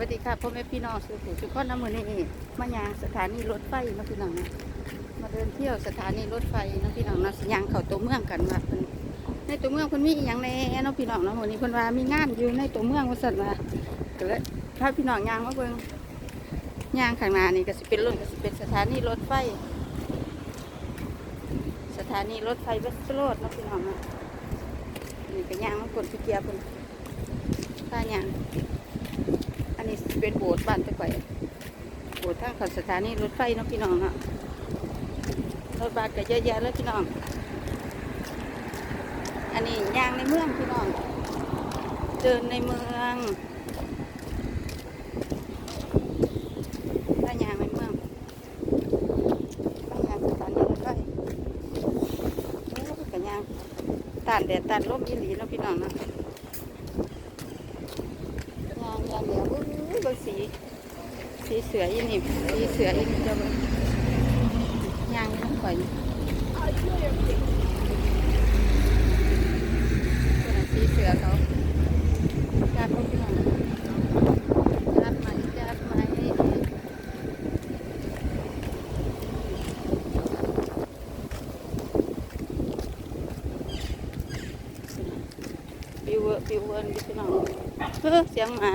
วัสดีค่ะพ่อแม่พี่น้องสุขุสุขคนน้ำมือนี่มายางสถานีรถไฟนะพี่น้องนะมาเดินเที่ยวสถานีรถไฟนะพี่น้องนะสยางเข้าตัวเมืองกันว่าเพิ่นในตัวเมืองเพิ่นมีอย่างแหน่เนาะพี่น้องนาะมือนี้เพิ่นว่ามีงานอยู่ในตัวเมืองว่าซั่นว่าก็เลยพาพี่น้องยางมาเบิ่งยางข้างหน้านี่ก็สิเป็นรถก็สิเป็นสถานีรถไฟ สถานีรถไฟเวสต์โรดนะพี่น้องนะนี่ก็ยางมาคนพี่เกียร์เพิ่ายาง เป็นโบสถ์บ้านตะไคร่โบสถ์ทางขัสถานีรถไฟเนาะพี่น้องเนาะรถบัสก็เยอะแยะเลยพี่น้อง อันนี้ย่างในเมืองพี่น้อง เดินในเมืองถ้าย่างในเมืองถ้าย่างสถานีรถไฟโอ้ยก็ยางตานแดดตานลมอีหลีเนาะพี่น้องเนาะ ยางยางเดียวอุ้ยเบงสี สีเสืออีนี่สีเสืออีนี่จะเบิ่งยางต้องข่อยนี่ตัวนั้นสีเสือเขาจับพวกพี่น้องจับไหมจับไหมปิวเวอร์ปิวเวอร์นี่พี่น้องเฮ้อเสียงหมา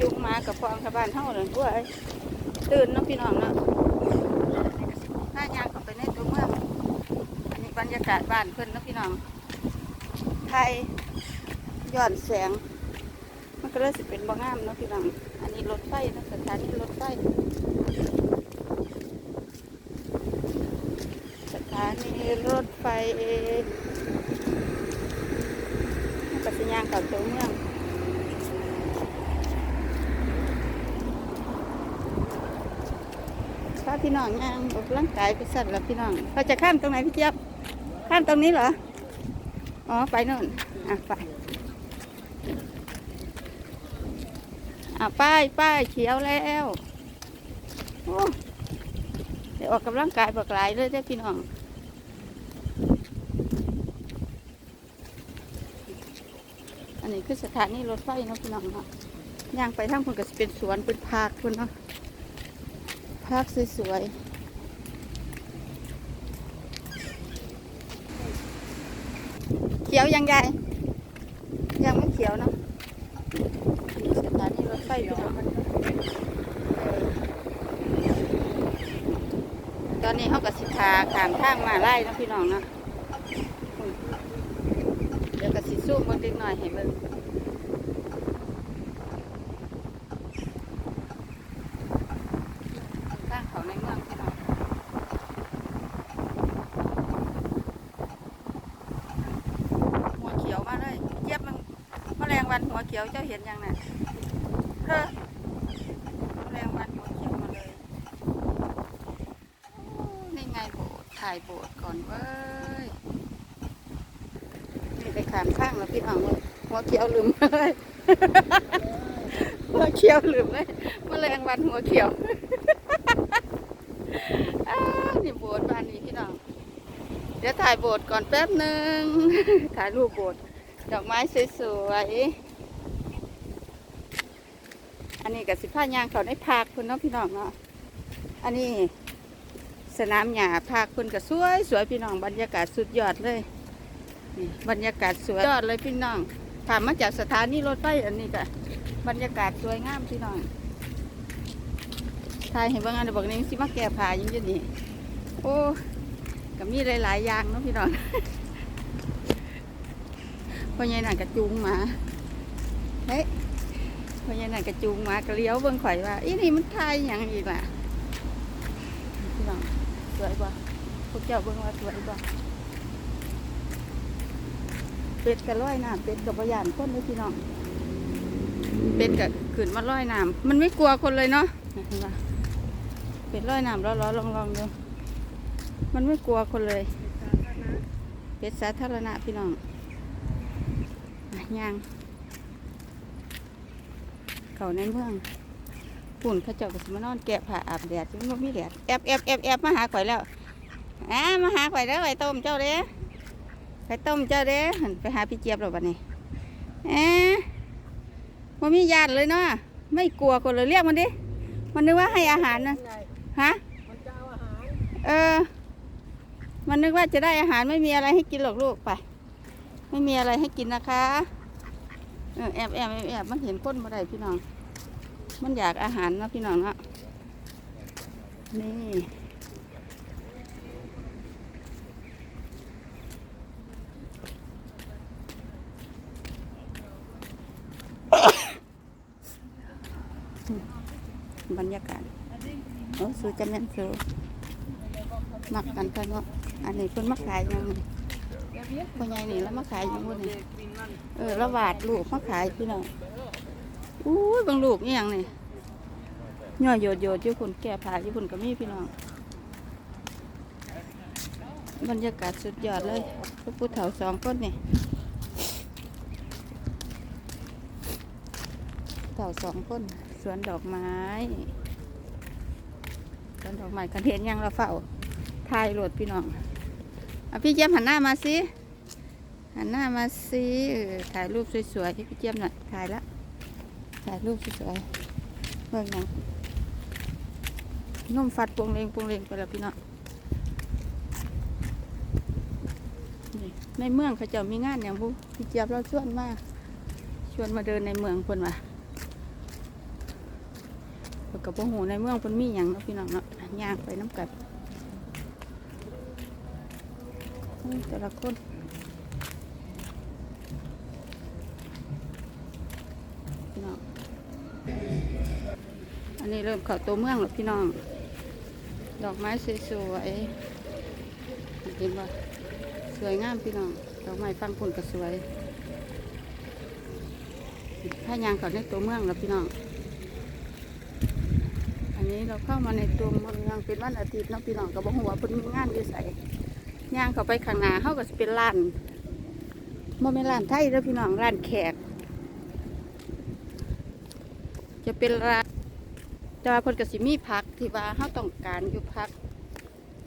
จุงหมากับฟองกับบ้านเท่าเลยด้วย ตื่นเน้องพี่น้องเนาะหน้ายางเข้าไปในตัวเมืองอันนี้บรรยากาศบ้านเพิ่นเนาะพี่น้องไทยย้อนแสง มันก็เลยสิเป็นบ่งงามเนาะพี่น้อง อันนี้รถไฟนะสถานีรถไฟ สถานีรถไฟมัสยางเข้าตัวเมือง พาพี่น้องย่างออกกำลังกายไปสั่นแล้วพี่น้องเราจะข้ามตรงไหนพี่เจี๊ยบ ข้ามตรงนี้เหรอ อ๋อ ไปโน่น อะ ไป อะ ป้ายป้ายเขียวแล้วโอ้เดี๋ยวออกกำลังกายบักหลายเลยเด้อพี่น้องอันนี้คือสถานีรถไฟเนาะพี่น้องเนาะย่างไปทางคนก็สิเป็นสวนเป็นพาร์คคนเนาะ ภาคสวยๆ เขียวยังไงยังไม่เขียวเนาะอันนี้สถานีรถไฟพี่ตอนนี้เขากับสิทาขามทางมาไล่นะพี่น้องเนาะเดี๋ยวกับสิสู้มันเล็กหน่อยให้เบิ่งทางเขาในเมืองพี่น้อง หัวเขียวมาเลยเจี๊ยบมันแมลงวันหัวเขียวเจ้าเห็นยังน่ะเฮ้อแมลงวันหัวเขียวมาเลยนี่ไงโบสถ์ถ่ายโบสถ์ก่อนเว้ยนี่ไปขามข้างแล้วพี่น้องเว้ยหัวเขียวลืมเลยหัวเขียวลืมเลยแมลงวันหัวเขียวอ้าวนี่โบสถ์บ้านนี้พี่น้อง เดี๋ยวถ่ายโบสถ์ก่อนแป๊บหนึ่งถ่ายรูปโบสถ์ดอกไม้สวยๆ อันนี้กับสิผ้ายางเขาในพาคคุณเนาะพี่น้องเนาะอันนี้สนามหญ้าพาคคุณก็สวยสวยพี่น้องบรรยากาศสุดยอดเลยนี่บรรยากาศสวยยอดเลยพี่น้องผ่านมาจากสถานีรถไฟอันนี้ก็บรรยากาศสวยงามพี่น้องถ่ายเห็นว่างานบอกนี้สิมาแก่ผาอยังอยี่นี่โอ้ก็มีหลาย ๆ อย่างเนาะพี่น้องพ่อใหญ่น่ะกระจุงมาเฮ้ย เพ่อใหญ่น่ะกระจุงมากระเลี้ยวเบิ่งข่อยว่าอีนี่มันทายอย่างอีกล่ะพี่น้องสวยบ่พวกเจ้าเบิ่งว่าสวยบ่เป็ดกับร้อยน้ำเป็ดกับพยานคนเลยพี่น้องเป็ดกับขึ้นมาร้อยน้ำมันไม่กลัวคนเลยเนาะเป็ดร้อยน้ำร้อๆลองๆดูมันไม่กลัวคนเลย เป็ดสาธารณะพี่น้องย่าง เขาในเมืองปุ่นเขาเจ้าก็สมานอนแกะผ้าอาบแดดมันบ่มีแดดแอบแอบแอบแอบมาหาข่อยแล้วอ่ามาหาข่อยแล้วไข่ต้มเจ้าเด้ไข่ต้มเจ้าเด้หั่นไปหาพี่เจี๊ยบหรอบัดนี้เอ๊ะว่มีญาติเลยเนาะไม่กลัวคนเลยเรียกมันดิมันนึกว่าให้อาหารนะฮะมันจะเอาอาหารเออ มันนึกว่าจะได้อาหารไม่มีอะไรให้กินหรอกลูกไป ไม่มีอะไรให้กินนะคะเออแอบแอบแอบแอบมันเห็นคนมาได้พี่น้อง มันอยากอาหารนะพี่น้องเนาะนี่บรรยากาศโอ้สูจะแม่นสูมักกันกันเนาะอันนี้เพิ่นมาขายยังนี่พ่อใหญ่นี่แล้วมาขายยังบ่นี่เออระวาดลูกมาขายพี่น้อง อู้ยบางลูกนี่ยังนี่ย่อโยดโยดอยู่คนแก่ผาอยู่คนก็มีพี่น้อง บรรยากาศสุดยอดเลยพระพุทธเถาสองคนนี่เถาสองคนสวนดอกไม้ สวนดอกไม้คันเห็นยังเราเฝ้าถ่ายรถพี่น้องเอาพี่เจี๊ยบหันหน้ามาสิหันหน้ามาสิถ่ายรูปสวยๆให้พี่เจี๊ยบหน่อยถ่ายและ ถ่ายรูปสวยๆเบิ่งหนังนุ่มฟัดปวงเลงปวงเลงไปแล้วพี่น้องในเมืองเขาจะมีงานอย่างบุพี่เจี๊ยบเราชวนมากชวนมาเดินในเมืองคนว่าเพิ่นกับพ่หูในเมืองเพิ่นมีหยังเนาะพี่น้องเนาะย่างไปน้ำกัดแต่ละคนพี่น้องอั นี้เริ่มเข้าตัวเมืองแล้วพี่น้อง ดอกไม้สวยๆเห็นบ่สวยงามพี่น้อง ดอกไม้ฟังพุ่นก็สวยถ้ายางเข้าในตัวเมืองแล้วพี่น้อง อันนี้เราเข้ามาในตัวเมืองเป็นวันอาทิตย์เนาะพี่น้องก็บอกว่าเพิ่นมีงานอยู่ใส่ย่างเข้าไปข้างหน้าเขาก็จะเป็นร้านบ่แม่นร้านไทยแล้วพี่น้องร้านแขก จะเป็นร้าน แต่ว่าเพิ่นก็สิมีผักที่ว่าเฮาต้องการอยู่ผัก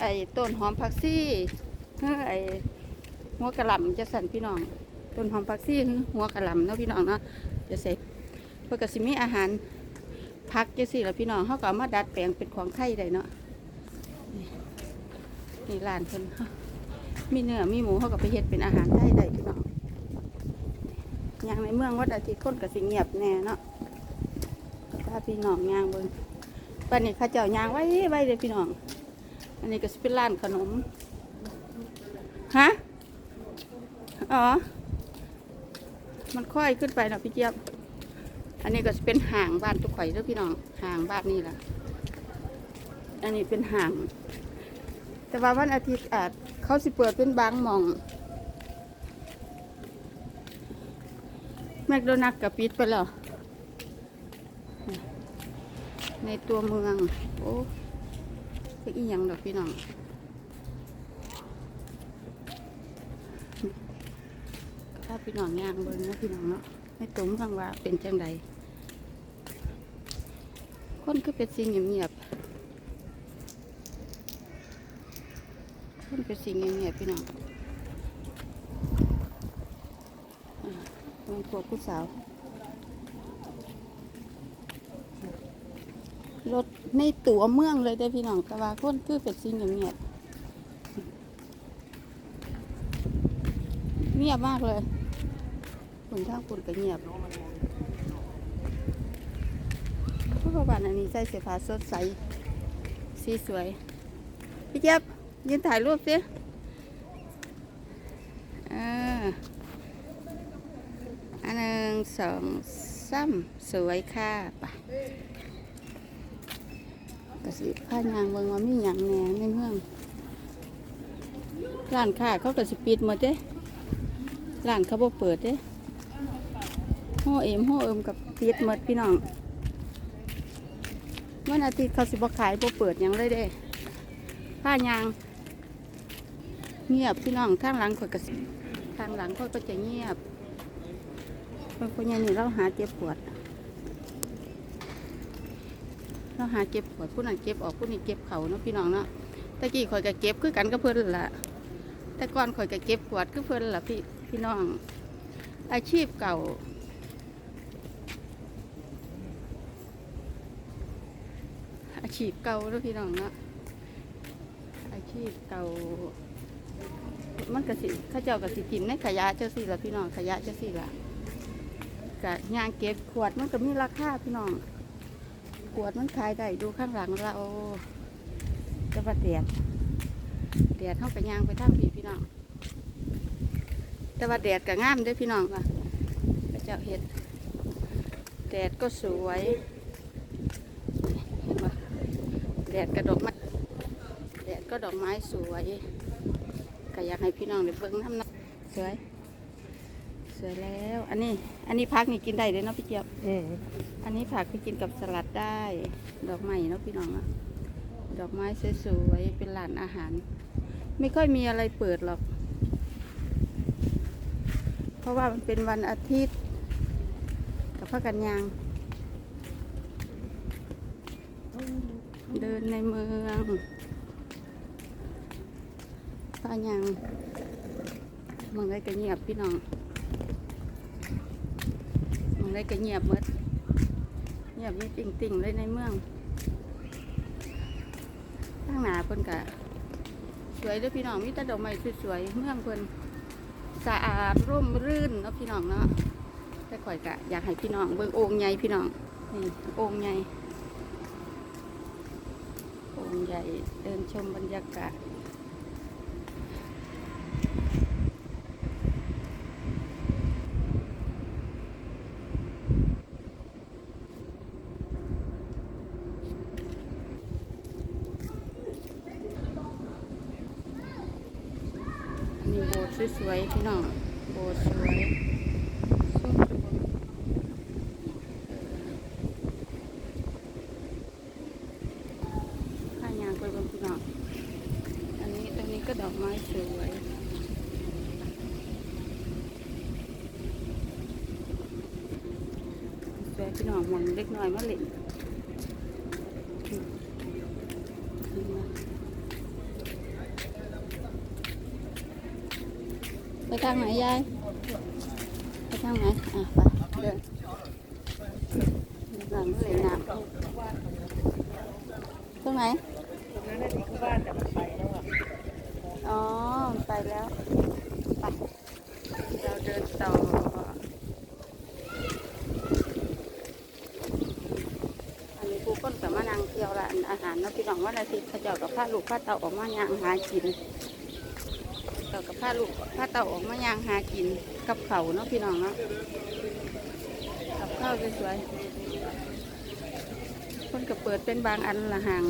ไอ้ต้นหอมผักซี่เฮ้ไอ้หัวกระหล่ำจะสั่นพี่น้อง ต้นหอมผักซี่หัวกระหล่ำเนาะพี่น้องเนาะจะใส่เพิ่นก็สิมีอาหารพักจังสี่ละพี่น้องเขาก็มาดัดแปลงเป็นของไทยได้เนาะนี่ร้านเพิ่นมีเนื้อมีหมูเขาก็ไปเฮ็ดเป็นอาหารไทยได้พี่น้องอย่างในเมืองวัดอาทิตย์คนก็สิเงียบแน่เนาะ พี่น้องย่างเบิ่งปันนี้ข้าเจ้าย่างไว้ไว้เลยพี่น้อง อันนี้ก็สเป็นร้านขนม ฮะ อ๋อ มันค่อยขึ้นไปเนาะพี่เจี๊ยบ อันนี้ก็จะเป็นห่างบ้านทุกข่อยเด้อพี่น้อง ห่างบ้านนี่แหละอันนี้เป็นห่าง แต่ว่าวันอาทิตย์อาจเขาสิเปิดเป็นบางมอง แมคโดนัลด์กับปิดไปแล้ว ในตัวเมือง โอ้เป็อีหยังดอกพี่น้องถ้าพี่น้องย่างเบิ่งนะพี่น้องเนาะไม่ตรงทางว่าเป็นจังใดคนก็เป็นสิ่งเงียบๆคนเป็นสิ่งเงียบๆพี่น้องอ่ามันพวกผู้สาว รถในตัวเมืองเลยได้พี่น้องแต่ว่าคนคือเป็นสิ่งเงียบเงียบมากเลยคนท่างคนก็เงียบเพระบ้านอันนี้ใส่เสื้อผ้าสดใสสีสวย พี่เจี๊ยบยืนถ่ายรูปสิอ่าอันหนึ่งสองสามสวยค่ะไป ก็สิผ้ายางเบิ่งว่ามีอย่างแหน่ในเมืองร้านค้าเขาก็สิปิดหมดเด้ร้านเขาบ่เปิดเด้ห่อเอ็มห่อเอิมกับปิดหมดพี่น้องวันอาทิตย์เขาสิบ่ขายบ่เปิดหยังเลยเด้ผ้ายาง เงียบพี่น้องทางหลังข่อยก็สิทางหลังข่อยก็จะเงียบเพราะคนยันนี่เราหาเจ็บปวด เราหาเก็บปวดผู้นั้นเก็บออกผู้นี้เก็บเขาเนาะพี่น้องเนาะตะกี้ข่อยก็เก็บคือกันกับเพิ่นนั่นล่ะแต่ก่อนข่อยก็เก็บปวดคือเพิ่นละพี่พี่น้อง อาชีพเก่า อาชีพเก่าแล้วพี่น้องเนาะอาชีพเก่า มันกสิข้าเจ้ากสิกินในขยะเจ้าสิละพี่น้องขยะเจ้าสิละกะยางเก็บขวดมันก็มีราคาพี่น้อง วดมันขายได้ดูข้างหลังเราจะว่าแดดแดดเท่ากับยางไปทางพี่พี่น้อง แต่ว่าแดดก็งามด้วยพี่น้องค่ะพระเจ้าเห็ดแดดก็สวยเห็นปะแดดกระดกไม้แดดก็ดอกไม้สวยก็อยากให้พี่น้องได้เบิ่งทำนะสวย สวยแล้ว อันนี้ อันนี้พักนี่กินได้เลยเนาะพี่เจี๊ยบ อืมอันนี้ผักไปกินกับสลัดได้ ดอกไม้เนาะพี่น้องอะดอกไม้สวยๆเป็นร้านอาหาร ไม่ค่อยมีอะไรเปิดหรอก เพราะว่ามันเป็นวันอาทิตย์ กับพระกันยาง เดินในเมืองพระยางมืองไรก็เงียบพี่น้อง เมืองไรก็เงียบหมดเงียบนี่ติ่งติ่งๆเลยในเมืองข้งหนาเพิ่นกะสวยเด้อพี่น้องมีแต่ดอกไม้สวยๆเมืองเพิ่นสะอาดร่มรื่นเนาะพี่น้องเนาะแต่ข่อยกะอยากให้พี่น้องเบิ่งโอ่งใหญ่พี่น้องนี่โอ่งใหญ่โอ่งใหญ่เดินชมบรรยากาศ นี่โบสถ์สวยๆพี่น้องโบสถ์สวยข้างยางไปบนพี่น้องอันนี้ตรงนี้ก็ดอกไม้สวยสวยพี่น้องมองเล็กน้อยมาเล่นนะ ไปทางไหนยาย ไปทางไหน อะไปเดินหลังเลยน้ำตรงไหน ตรงนั้นน่ะที่คือบ้านแต่มันไปแล้วอะอ๋อ ไปแล้ว ไป เราเดินต่ออันนี้กูก็กับมานั่งเที่ยวร้านอาหารเนาะพี่น้องว่าอาทิตย์เขาเจ้ากับผ้าลูกผ้าเต่าออกมาย่างหากิน ข้าลูกพาเต่าออกมาย่างหากินกับเขาเนาะพี่น้องเนาะกับข้าวสวยๆคนก็เปิดเป็นบางอันละห่าง